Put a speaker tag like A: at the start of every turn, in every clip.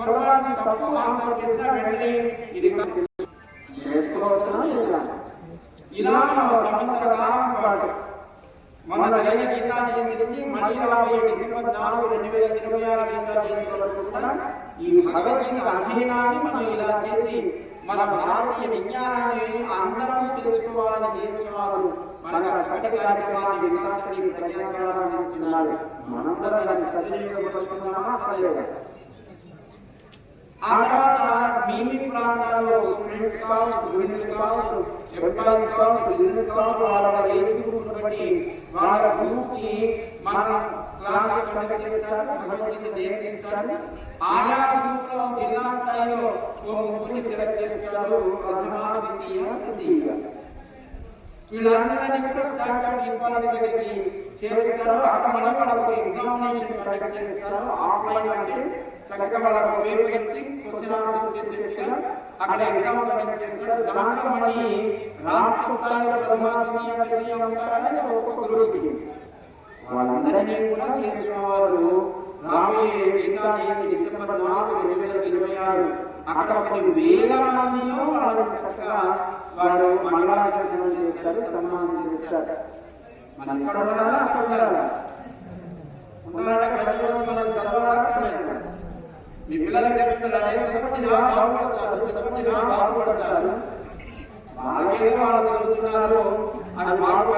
A: తప్పు ఆన్సర్ చేసినా వెంటనే ఇది ఇలా మనం సంవత్సర కాలం పాటు మన జరిగిన గీతా జయంతి నుంచి మళ్ళీ రాబోయే డిసెంబర్ నాలుగు రెండు వేల ఇరవై ఆరు గీతా జయంతి వరకు కూడా ఈ భగవద్గీత అధ్యయనాన్ని మనం ఇలా చేసి మన భారతీయ విజ్ఞానాన్ని అందరం తెలుసుకోవాలని చేస్తున్నారు. మన కట్టడి కార్యక్రమాన్ని వికాసానికి ప్రజాకారాన్ని ఇస్తున్నారు మనం కూడా దాన్ని సద్వినియోగపరుచుకుందామా? ఆ తర్వాత మీ ప్రాంతాల్లో స్టూడెంట్స్ కావచ్చు గృహిణులు కావచ్చు ఎంప్లాయీస్ కావచ్చు బిజినెస్ కావచ్చు వాళ్ళ వాళ్ళ ఏ గ్రూప్ బట్టి వాళ్ళ గ్రూప్ని మన క్లాసెస్ కండక్ట్ చేస్తారు భగవద్గీత నేర్పిస్తారు ఆయా గ్రూప్లో జిల్లా స్థాయిలో ఒక గ్రూప్ని సెలెక్ట్ చేస్తారు ప్రథమ ద్వితీయ తృతీయ వీళ్ళందరినీ కూడా స్టార్ట్ ఆఫ్ దగ్గరికి చేరుస్తారు అక్కడ మళ్ళీ వాళ్ళకు ఎగ్జామినేషన్ కండక్ట్ చేస్తారు. ఆఫ్లైన్ అంటే చక్కగా వాళ్ళకు పేపర్ ఎత్తి క్వశ్చన్ ఆన్సర్ చేసేట్టుగా అక్కడ ఎగ్జామ్ కండక్ట్ చేస్తారు. దాంట్లో మళ్ళీ రాష్ట్ర స్థాయిలో ప్రథమ ద్వితీయ ఉంటారనేది ఒక్కొక్క గ్రూప్ వాళ్ళందరినీ కూడా చేసినవారు రాబోయే గీతాన్ని డిసెంబర్ నాలుగు రెండు వేల ఇరవై ఆరు అక్కడ కొన్ని వేల మందిలో వాళ్ళు చక్కగా వారు మల్లాచరణ చేస్తారు సన్మానం చేస్తారు మన ఇక్కడ ఉండాలా అక్కడ ఉండాలా ఉండాలంటే మనం చదవాలక్కర్లేదు మీ పిల్లలకి చెప్తున్నారు? అదే చదవండి నా బాగుపడతారు చదవండి నా బాగుపడతారు వాళ్ళకేదో వాళ్ళు చదువుతున్నారు. అది మనకు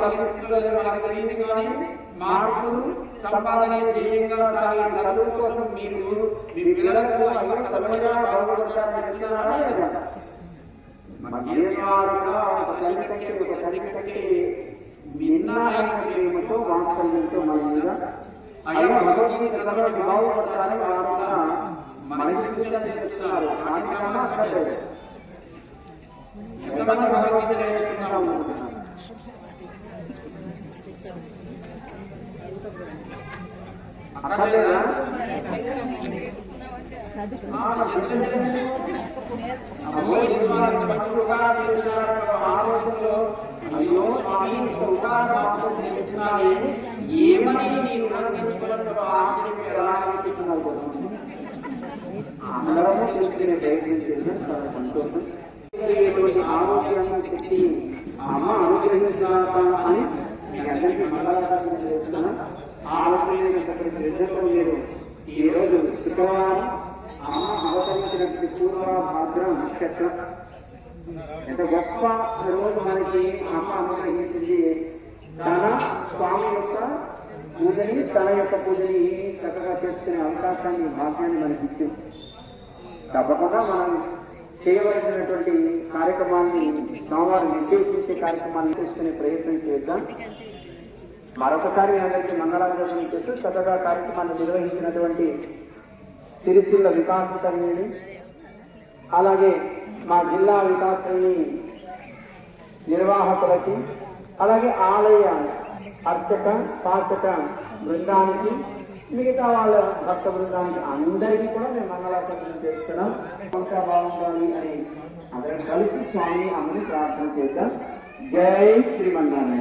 A: కానీ మార్పులు సంపాదన ధ్యేయంగా సాగే చదువు కోసం మీరు మీ పిల్లలకు అయ్యో చదవగా బాగుపడతారని మన కేశవారు కూడా ఒక తల్లి కంటే ఒక తండ్రి కంటే భిన్నమైన మన భగవద్గీత బాగుపడతారని వారు కూడా మనసు చేస్తున్నారు. ఎంతమంది భగవద్గీత నేర్చుకుందాం అనుకుంటున్నారు అక్కర్లేదా? ఆ, ఎందుకంటే అమ్మో, ఈ స్వామి ఇంత మంచి ఉపకారం చేస్తున్నారు ఆ రోజుల్లో అయ్యో స్వామి ఉపకారం మాత్రం చేస్తున్నారే ఏమని నీ రుణం తెచ్చుకోవాలని ఆశ్చర్యం ఎలా అనిపిస్తున్నారు కదా.
B: అందరము తెలుసుకునే ప్రయత్నం చేద్దాం చాలా సంతోషం.
A: ఆరోగ్యాన్ని శక్తిని ఆ అమ్మ అనుగ్రహించాక అని మీ అందరికీ మంగళాశాసనం చేస్తున్నాను.
B: ఆశ్రయించినటువంటి రిజల్ట్ లేదు ఈ రోజు శుక్రవారం అమ్మ అవతరించినటువంటి పూర్వ భాద్ర నక్షత్రం ఎంత గొప్ప రోజు మనకి అమ్మ అనుగ్రహించింది తన స్వామి యొక్క పూజని తన యొక్క పూజని చక్కగా చేసుకునే అవకాశాన్ని భాగ్యాన్ని మనకి ఇచ్చింది తప్పకుండా మనం చేయవలసినటువంటి కార్యక్రమాన్ని సోమవారం నిర్దేశించే కార్యక్రమాన్ని తీసుకునే ప్రయత్నం చేద్దాం. మరొకసారి మీ అందరికీ మంగళాచరణ చేస్తూ చక్కగా కార్యక్రమాన్ని నిర్వహించినటువంటి సిరిసిల్ల వికాసకర్ణిని అలాగే మా జిల్లా వికాసకర్ణి నిర్వాహకులకి అలాగే ఆలయ అర్చక పాచక బృందానికి మిగతా వాళ్ళ భక్త బృందానికి అందరికీ కూడా మేము మంగళాచరణ చేస్తున్నాం. ఇంకా బాగుండాలి అని అందరం కలిసి స్వామి అమ్మని ప్రార్థన చేద్దాం. జై శ్రీమన్నారాయణ.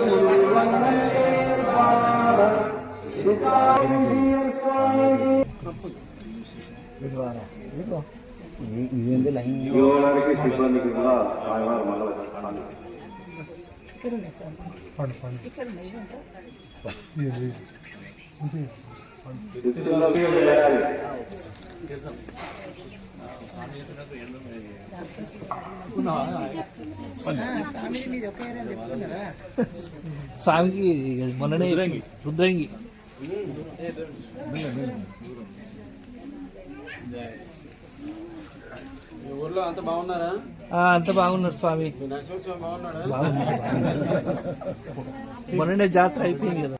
C: இது வந்து லைன் பண்ணு பண்ணு కూడా స్వామివారు మంగళ
D: స్వామికి మొన్ననే రుద్రంగి
E: మీ ఊర్లో అంత బాగున్నారా
D: ఆ, అంత బాగున్నారు స్వామి
E: మీ నరసింహ స్వామి బాగున్నాడా
D: బాగున్నారు మొన్ననే జాతర అయిపోయింది కదా